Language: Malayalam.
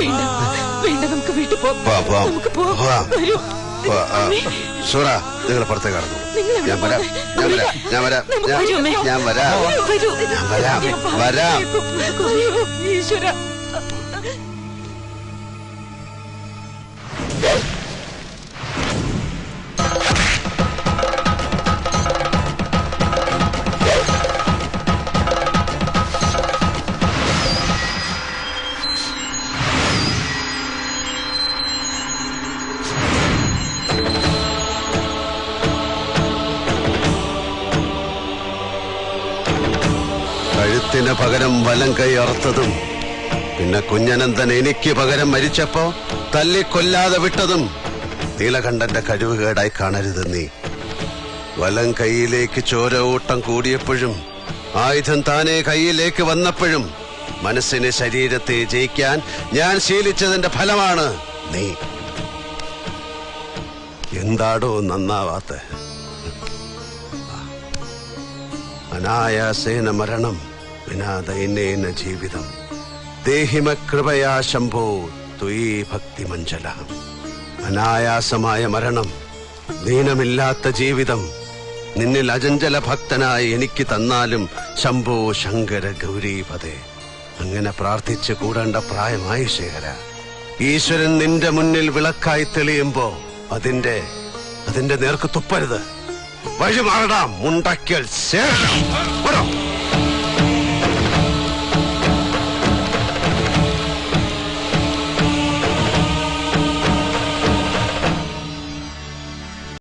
വേണ്ട. നമുക്ക് വീട്ടിൽ പോവാം നമുക്ക് പോവാം. വരൂ. സൂറ നിങ്ങൾ പുറത്തേക്ക് കടന്നു ഞാൻ വരാം. ഞാൻ വരാം. ഞാൻ വരാം. ഞാൻ- വരൂ, ഞാൻ വരാം. വരാം ഈശ്വര. കഴുത്തിന് പകരം വലം കൈയർത്തതും പിന്നെ കുഞ്ഞനന്തൻ എനിക്ക് പകരം മരിച്ചപ്പോ തല്ലിക്കൊല്ലാതെ വിട്ടതും നീലകണ്ഠന്റെ കഴിവുകേടായി കാണരുത് നീ. വലം കൈയിലേക്ക് ചോര ഓട്ടം കൂടിയപ്പോഴും ആയുധം താനെ കൈയിലേക്ക് വന്നപ്പോഴും മനസ്സിനെ ശരീരത്തെ ജയിക്കാൻ ഞാൻ ശീലിച്ചതിന്റെ ഫലമാണ് നീ. എന്താടോ നന്നാവാത്ത? അനായാസേന മരണം. വിനാദൈനേന ജീവിതം. ദേഹിമ കൃപയാ ശംഭോ ത്വയീ ഭക്തി മഞ്ജല. അനായാസമായ മരണം ദീനമില്ലാത്ത ജീവിതം. നിന്നിൽ അജഞ്ചല ഭക്തനായി എനിക്ക് തന്നാലും ശംഭോ ശങ്കര ഗൗരീപതേ അങ്ങനെ പ്രാർത്ഥിച്ച് കൂടേണ്ട പ്രായമായി ശേഖര. ഈശ്വരൻ നിന്റെ മുന്നിൽ വിളക്കായി തെളിയുമ്പോ അതിന്റെ അതിന്റെ നേർക്ക് തുപ്പരുത്. വഴി മാറടാം മുണ്ടക്കൽ വരോ.